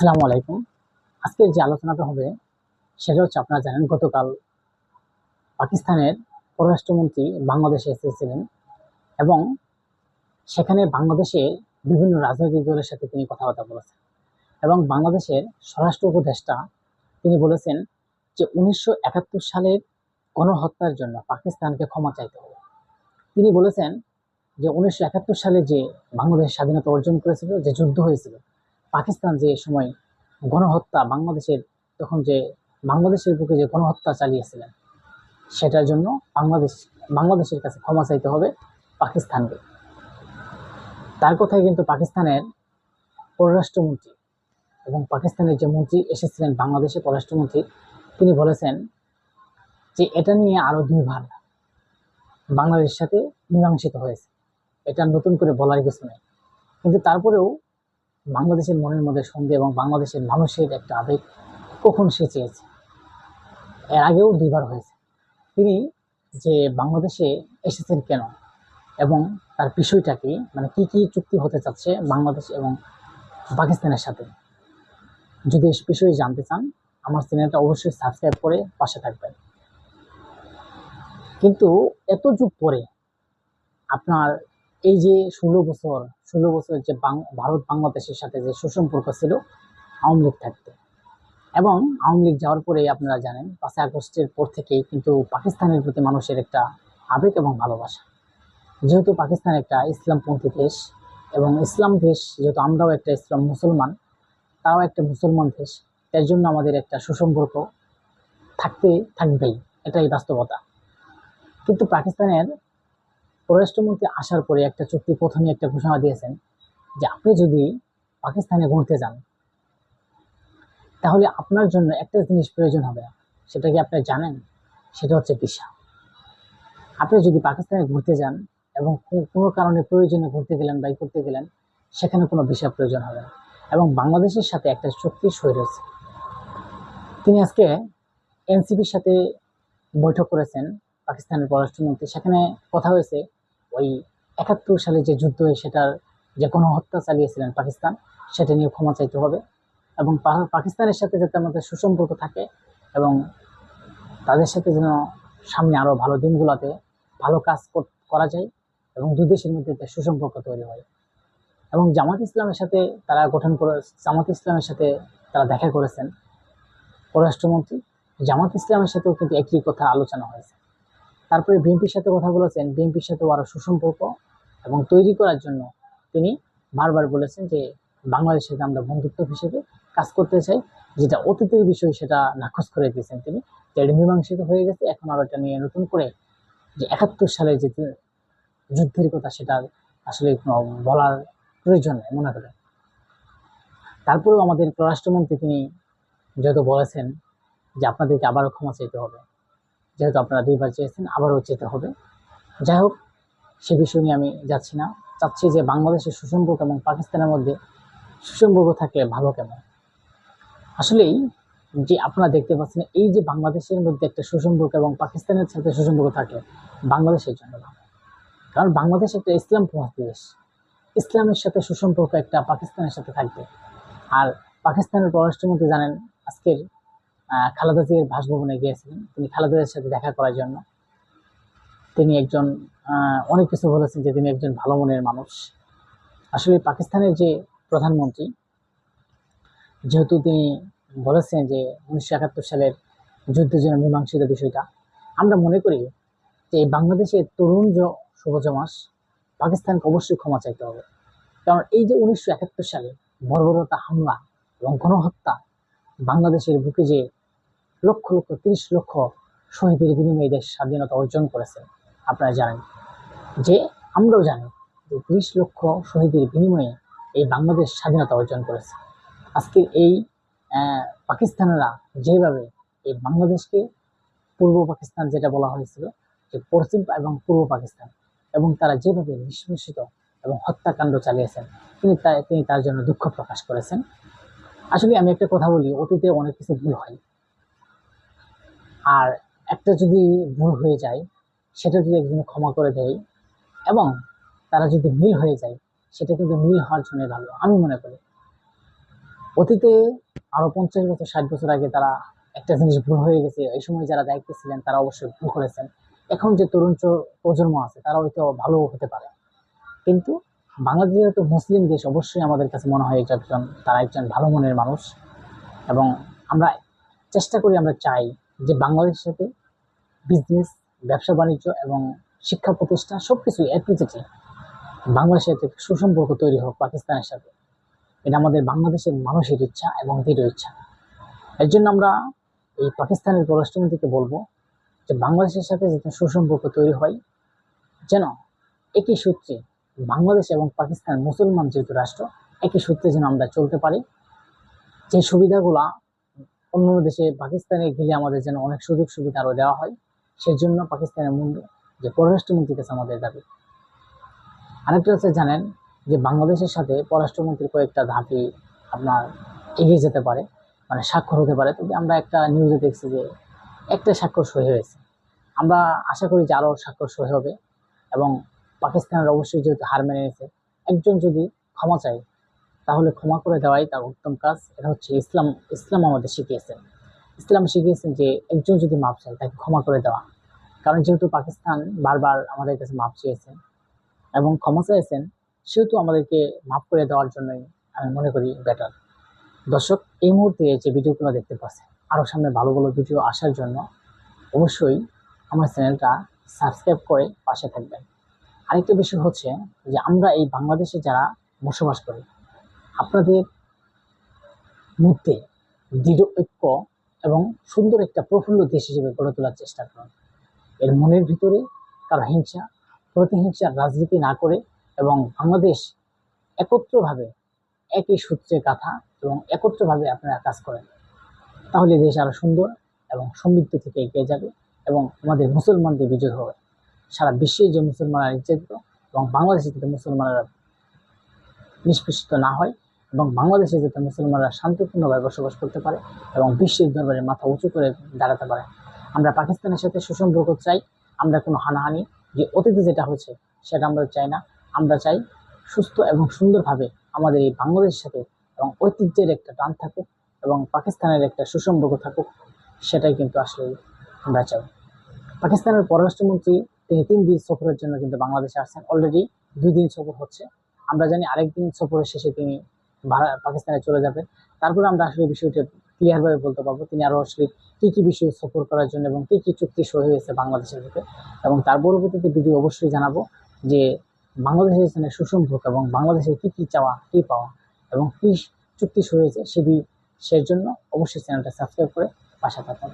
আসসালামু আলাইকুম। আজকের যে আলোচনাটা হবে, সেটা হচ্ছে আপনারা জানেন, গতকাল পাকিস্তানের পররাষ্ট্রমন্ত্রী বাংলাদেশে এসেছিলেন এবং সেখানে বাংলাদেশে বিভিন্ন রাজনৈতিক দলের সাথে তিনি কথাবার্তা বলেছেন এবং বাংলাদেশের স্বরাষ্ট্র উপদেষ্টা তিনি বলেছেন যে উনিশশো একাত্তর সালের গণহত্যার জন্য পাকিস্তানকে ক্ষমা চাইতে হবে। তিনি বলেছেন যে উনিশশো একাত্তর সালে যে বাংলাদেশ স্বাধীনতা অর্জন করেছিল, যে যুদ্ধ হয়েছিল পাকিস্তান যে সময় গণহত্যা বাংলাদেশের, তখন যে বাংলাদেশের বুকে যে গণহত্যা চালিয়েছিলেন, সেটার জন্য বাংলাদেশ, বাংলাদেশের কাছে ক্ষমা চাইতে হবে পাকিস্তানকে। তার কথায় কিন্তু পাকিস্তানের পররাষ্ট্রমন্ত্রী এবং পাকিস্তানের যে মন্ত্রী এসেছিলেন বাংলাদেশের পররাষ্ট্রমন্ত্রী, তিনি বলেছেন যে এটা নিয়ে আরও দুইবার বাংলাদেশের সাথে মীমাংসিত হয়েছে। এটা নতুন করে বলার কিছু নেই। কিন্তু তারপরেও বাংলাদেশের মনের মধ্যে সন্দেহ এবং বাংলাদেশের মানুষের একটা আবেগ কখন সে চেয়েছে? এর আগেও দুইবার হয়েছে। তিনি যে বাংলাদেশে এসেছেন কেন এবং তার বিষয়টা কি মানে কি কি চুক্তি হতে চাচ্ছে বাংলাদেশ এবং পাকিস্তানের সাথে? যদি এই বিষয়ে জানতে চান, আমার চ্যানেলটা অবশ্যই সাবস্ক্রাইব করে পাশে থাকবেন। কিন্তু এত যুগ পরে আপনার এই যে ষোলো বছর, ষোলো বছরের যে ভারত বাংলাদেশের সাথে যে সুসম্পর্ক ছিল, আওয়ামী লীগ থাকতে। এবং আওয়ামী লীগ যাওয়ার পরে আপনারা জানেন, পাঁচই আগস্টের পর থেকেই কিন্তু পাকিস্তানের প্রতি মানুষের একটা আবেগ এবং ভালোবাসা। যেহেতু পাকিস্তান একটা ইসলামপন্থী দেশ, এবং ইসলাম দেশ, যেহেতু আমরাও একটা ইসলাম মুসলমান, তারাও একটা মুসলমান দেশ এর জন্য আমাদের একটা সুসম্পর্ক থাকতে, থাকবেই, এটাই বাস্তবতা। কিন্তু পাকিস্তানের পররাষ্ট্রমন্ত্রী আসার পরে একটা চুক্তি প্রথমে একটা ঘোষণা দিয়েছেন যে আপনি যদি পাকিস্তানে ঘুরতে যান, তাহলে আপনার জন্য একটা জিনিস প্রয়োজন হবে। সেটা কি আপনি জানেন? সেটা হচ্ছে ভিসা। আপনি যদি পাকিস্তানে ঘুরতে যান এবং কোনো কারণে প্রয়োজনে ঘুরতে গেলেন বা করতে গেলেন, সেখানে কোনো ভিসা প্রয়োজন হবে না। এবং বাংলাদেশের সাথে একটা চুক্তি সই রয়েছে। তিনি আজকে এনসিপির সাথে বৈঠক করেছেন পাকিস্তানের পররাষ্ট্রমন্ত্রী। সেখানে কথা হয়েছে ওই একাত্তর সালে যে যুদ্ধ হয়, সেটার যে কোনো হত্যা চালিয়েছিলেন পাকিস্তান, সেটা নিয়ে ক্ষমা চাইতে হবে। এবং পাকিস্তানের সাথে যাতে আমাদের সুসম্পর্ক থাকে এবং তাদের সাথে যেন সামনে আরও ভালো দিনগুলোতে ভালো কাজ কর- যায় এবং দুই দেশের মধ্যে সুসম্পর্ক তৈরি হয়। এবং জামাত ইসলামের সাথে তারা গঠন করে, জামাত ইসলামের সাথে তারা দেখা করেছেন। পররাষ্ট্রমন্ত্রী জামাত ইসলামের সাথেও কিন্তু একই কথা আলোচনা হয়েছে। তারপরে বিএনপির সাথে কথা বলেছেন, বিএনপির সাথেও আরও সুসম্পর্ক এবং তৈরি করার জন্য তিনি বারবার বলেছেন যে বাংলাদেশের সাথে আমরা বন্ধুত্ব হিসেবে কাজ করতে চাই, যেটা অতীতের বিষয় সেটা নাকচ করে দিয়েছেন তিনি, যে এটা মীমাংসিত হয়ে গেছে, এখন আর এটা নিয়ে নতুন করে যে একাত্তর সালে যে যুদ্ধের কথা সেটা আসলে বলার প্রয়োজন নেই, মনে করেন। তারপরেও আমাদের পররাষ্ট্রমন্ত্রী তিনি যেহেতু বলেছেন যে আপনাদেরকে আবারও ক্ষমা চাইতে হবে। যেহেতু আপনারা দুইবার চেয়েছেন, আবারও যেতে হবে। যাই হোক সে বিষয় নিয়ে আমি যাচ্ছি না। চাচ্ছি যে বাংলাদেশের সুসম্পর্ক এবং পাকিস্তানের মধ্যে সুসম্পর্ক থাকলে ভালো কেমন? আসলেই যে আপনারা দেখতে পাচ্ছেন, এই যে বাংলাদেশের মধ্যে একটা সুসম্পর্ক এবং পাকিস্তানের সাথে সুসম্পর্ক থাকে বাংলাদেশের জন্য ভালো। কারণ বাংলাদেশ একটা ইসলাম দেশ। ইসলামের সাথে সুসম্পর্ক একটা পাকিস্তানের সাথে থাকবে। আর পাকিস্তানের পররাষ্ট্রমন্ত্রী জানেন, আজকের খালেদা জিয়ার বাসভবনে গিয়েছিলেন। তিনি খালেদা জিয়ার সাথে দেখা করার জন্য। তিনি একজন অনেক কিছু বলেছেন যে তিনি একজন ভালো মনের মানুষ। আসলে পাকিস্তানের যে প্রধানমন্ত্রী, যেহেতু তিনি বলেছেন যে উনিশশো একাত্তর সালের যুদ্ধের জন্য মীমাংসিত বিষয়টা, আমরা মনে করি যে বাংলাদেশের তরুণ জ- শুভজমাস পাকিস্তানকে অবশ্যই ক্ষমা চাইতে হবে। কারণ এই যে উনিশশো একাত্তর সালে বর্বরতা হামলা এবং গণহত্যা বাংলাদেশের বুকে যে লক্ষ লক্ষ, তিরিশ লক্ষ শহীদের বিনিময়ে দেশ স্বাধীনতা অর্জন করেছে আপনারা জানেন যে, আমরাও জানি যে তিরিশ লক্ষ শহীদের বিনিময়ে এই বাংলাদেশ স্বাধীনতা অর্জন করেছে। আজকের এই পাকিস্তানেরা যেভাবে এই বাংলাদেশকে পূর্ব পাকিস্তান যেটা বলা হয়েছিল যে পশ্চিম এবং পূর্ব পাকিস্তান এবং তারা যেভাবে নিষ্পেষিত এবং হত্যাকাণ্ড চালিয়েছেন, তিনি তিনি তার জন্য দুঃখ প্রকাশ করেছেন। আসলে আমি একটা কথা বলি, অতীতে অনেক কিছু ভুল হয়। আর একটা যদি ভুল হয়ে যায়, সেটা যদি একজন ক্ষমা করে দেয় এবং তারা যদি মিল হয়ে যায়, সেটা কিন্তু মিল হওয়ার জন্য ভালো, আমি মনে করি। অতীতে আরও পঞ্চাশ বছর, ষাট বছর আগে তারা একটা জিনিস ভুল হয়ে গেছে এই সময় যারা দায়িত্বে ছিলেন, তারা অবশ্যই ভুল করেছেন। এখন যে তরুণ প্রজন্ম আছে, তারা হয়তো ভালো হতে পারে। কিন্তু বাংলাদেশ যেহেতু মুসলিম দেশ, অবশ্যই আমাদের কাছে মনে হয় একজন তারা একজন ভালো মনের মানুষ। এবং আমরা চেষ্টা করি, আমরা চাই যে বাংলাদেশের সাথে বিজনেস ব্যবসা, বাণিজ্য এবং শিক্ষা প্রতিষ্ঠান সব কিছু এটুজিটি বাংলাদেশের সাথে সুসম্পর্ক তৈরি হোক পাকিস্তানের সাথে এটা আমাদের বাংলাদেশের মানুষের ইচ্ছা এবং দৃঢ় ইচ্ছা। এর জন্য আমরা এই পাকিস্তানের পররাষ্ট্রমন্ত্রীকে বলব যে বাংলাদেশের সাথে যাতে সুসম্পর্ক তৈরি হয়, যেন একই সূত্রে বাংলাদেশ এবং পাকিস্তান মুসলমান যেহেতু রাষ্ট্র, একই সূত্রে যেন আমরা চলতে পারি। যে সুবিধাগুলা অন্য দেশে পাকিস্তানে গেলে আমাদের যেন অনেক সুযোগ সুবিধা আরও দেওয়া হয়। সেই জন্য পাকিস্তানের মূল যে পররাষ্ট্রমন্ত্রীর কাছে আমাদের দাবি। আরেকটা হচ্ছে জানেন যে বাংলাদেশের সাথে পররাষ্ট্রমন্ত্রীর কয়েকটা ধাপই আপনার এগিয়ে যেতে পারে মানে স্বাক্ষর হতে পারে। তবে আমরা একটা নিউজে দেখছি যে একটা স্বাক্ষর সই হয়েছে। আমরা আশা করি যে আরও স্বাক্ষর সই হবে এবং পাকিস্তানের অবশ্যই যেহেতু হার মেনে নিয়েছে, একজন যদি ক্ষমা চায় তাহলে ক্ষমা করে দেওয়াই তার উত্তম কাজ। এটা হচ্ছে ইসলাম ইসলাম আমাদের শিখিয়েছেন ইসলাম শিখিয়েছেন যে একজন যদি মাপ চায় তাকে ক্ষমা করে দেওয়া। কারণ যেহেতু পাকিস্তান বারবার আমাদের কাছে মাপ চেয়েছেন এবং ক্ষমা চাইছেন, সেহেতু আমাদেরকে মাফ করে দেওয়ার জন্যই আমি মনে করি বেটার দর্শক, এই মুহূর্তে যে ভিডিওগুলো দেখতে পাচ্ছেন আরও সামনে ভালো ভালো ভিডিও আসার জন্য অবশ্যই আমার চ্যানেলটা সাবস্ক্রাইব করে পাশে থাকবেন। আরেকটা বিষয় হচ্ছে যে আমরা এই বাংলাদেশে যারা বসবাস করি আপনাদের মধ্যে দৃঢ় ঐক্য এবং সুন্দর একটা প্রফুল্ল দেশ হিসেবে গড়ে তোলার চেষ্টা করুন। এর মনের ভিতরে কারও হিংসা প্রতিহিংসার রাজনীতি না করে এবং বাংলাদেশ একত্রভাবে একই সূত্রে গাথা এবং একত্রভাবে আপনারা কাজ করেন। তাহলে দেশ আরও সুন্দর এবং সমৃদ্ধ থেকে এগিয়ে যাবে এবং আমাদের মুসলমানদের বিজয় হবে। সারা বিশ্বে যে মুসলমানরা নির্যাতিত এবং বাংলাদেশে যাতে মুসলমানরা নিষ্পেষিত না হয় এবং বাংলাদেশে যাতে মুসলমানরা শান্তিপূর্ণভাবে বসবাস করতে পারে এবং বিশ্বের দরবারে মাথা উঁচু করে দাঁড়াতে পারে। আমরা পাকিস্তানের সাথে সুসম্পর্ক চাই, আমরা কোনো হানাহানি, যে অতীতে যেটা হচ্ছে সেটা আমরা চাই না। আমরা চাই সুস্থ এবং সুন্দরভাবে আমাদের এই বাংলাদেশের সাথে এবং ঐতিহ্যের একটা টান থাকুক এবং পাকিস্তানের একটা সুসম্পর্ক থাকুক, সেটাই কিন্তু আসলে আমরা চাই। পাকিস্তানের পররাষ্ট্রমন্ত্রী তিনি তিন দিন সফরের জন্য কিন্তু বাংলাদেশে আসছেন। অলরেডি দুই দিন সফর হচ্ছে। আমরা জানি আরেকদিন সফরের শেষে তিনি পাকিস্তানে চলে যাবেন তারপরে আমরা আসলে বিষয়টা ক্লিয়ারভাবে বলতে পারব। তিনি আরও আসলে কী কী বিষয়ে সফর করার জন্য এবং কী কী চুক্তি সই হয়েছে বাংলাদেশের সাথে এবং তার পরবর্তীতে ভিডিও অবশ্যই জানাব যে বাংলাদেশের সাথে সুসম্পর্ক এবং বাংলাদেশের কী কী চাওয়া, কী পাওয়া এবং কী চুক্তি সই হয়েছে সেটি সেই জন্য অবশ্যই চ্যানেলটা সাবস্ক্রাইব করে পাশে থাকুন।